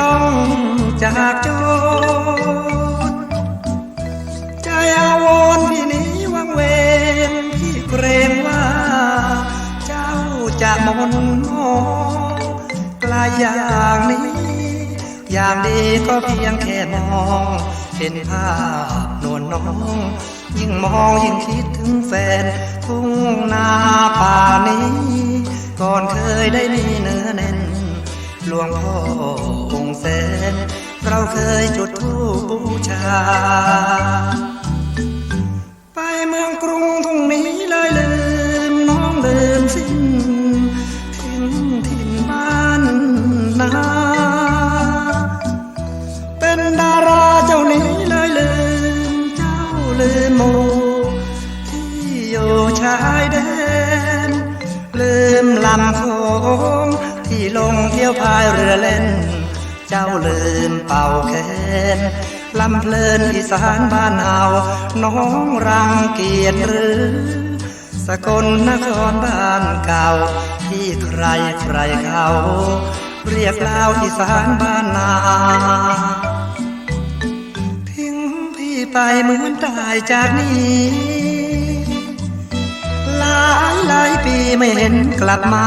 ต้องจากโจรใจอาวรณ์พี่นี้วังเวงพี่เกรงว่า เจ้าจะมนมองกลายอย่างนี้ อย่างดีก็เพียงแค่มองเห็นภาพนวลน้อง ยิ่งมองยิ่งคิดถึงแฟน ทุ่งนาป่านี้ ก่อนเคยได้มีเนื้อแน่น หลวงพ่อองค์แสนเราเคยจุดธูปบูชา ไปเมืองกรุงทุ่งนี้เลยลืมน้องลืมสิ้นทิ้งถิ่นบ้านนาเป็นดาราเจ้านี้เลยลืมเจ้าลืมหมูที่อยู่ชายแดนลืมลำโขง ลงเที่ยวพายเรือเล่น เจ้าลืมเป่าแคนลำเพลินอีสานบ้านเฮาน้องรังเกียจหรือ สกลนครบ้านเก่า ที่ใครใครเขาเรียกลาวอีสานบ้านนาทิ้งพี่ไปเหมือนตายจากนี้หลายหลายปีไม่เห็นกลับมา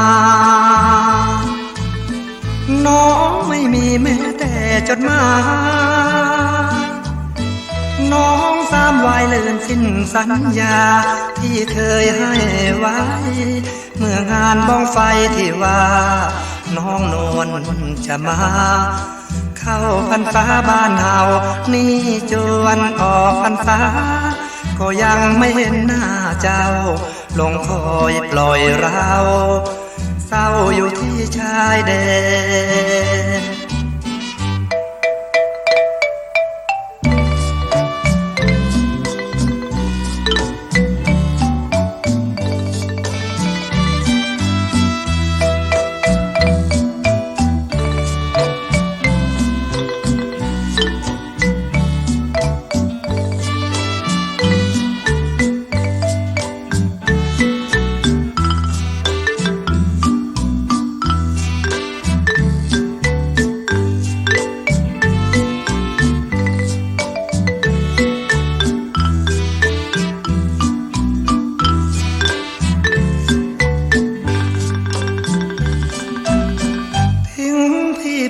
น้องไม่มีแม้แต่จดหมาย น้องสามวายเลือนสิ้นสัญญา ที่เคยให้ไว้ เมื่องานบ้องไฟที่ว่า น้องนวลจะมา เข้าพรรษาบ้านเฮานี่จวนออกพรรษาก็ยังไม่เห็นหน้าเจ้า ลงคอยปล่อยเรา เศร้าอยู่ที่ชายแดน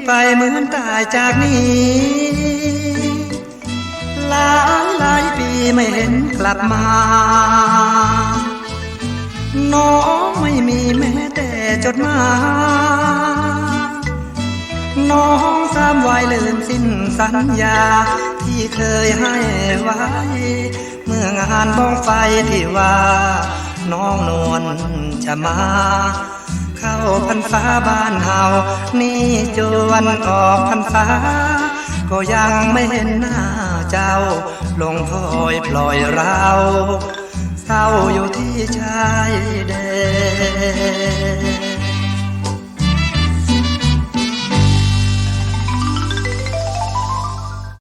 ไปเหมือนตายจากนี้หลายหลายปีไม่เห็นกลับมา น้องไม่มีแม้แต่จดหมายน้องสามวายลืมสิ้นสัญญา ที่เคยให้ไว้ เมื่องานบ้องไฟที่ว่า น้องนวลจะมา พรรษาบ้านเฮานี่จวนออกพรรษา ก็ยังไม่เห็นหน้าเจ้า ลงคอยปล่อยเราเศร้าอยู่ที่ชายแดน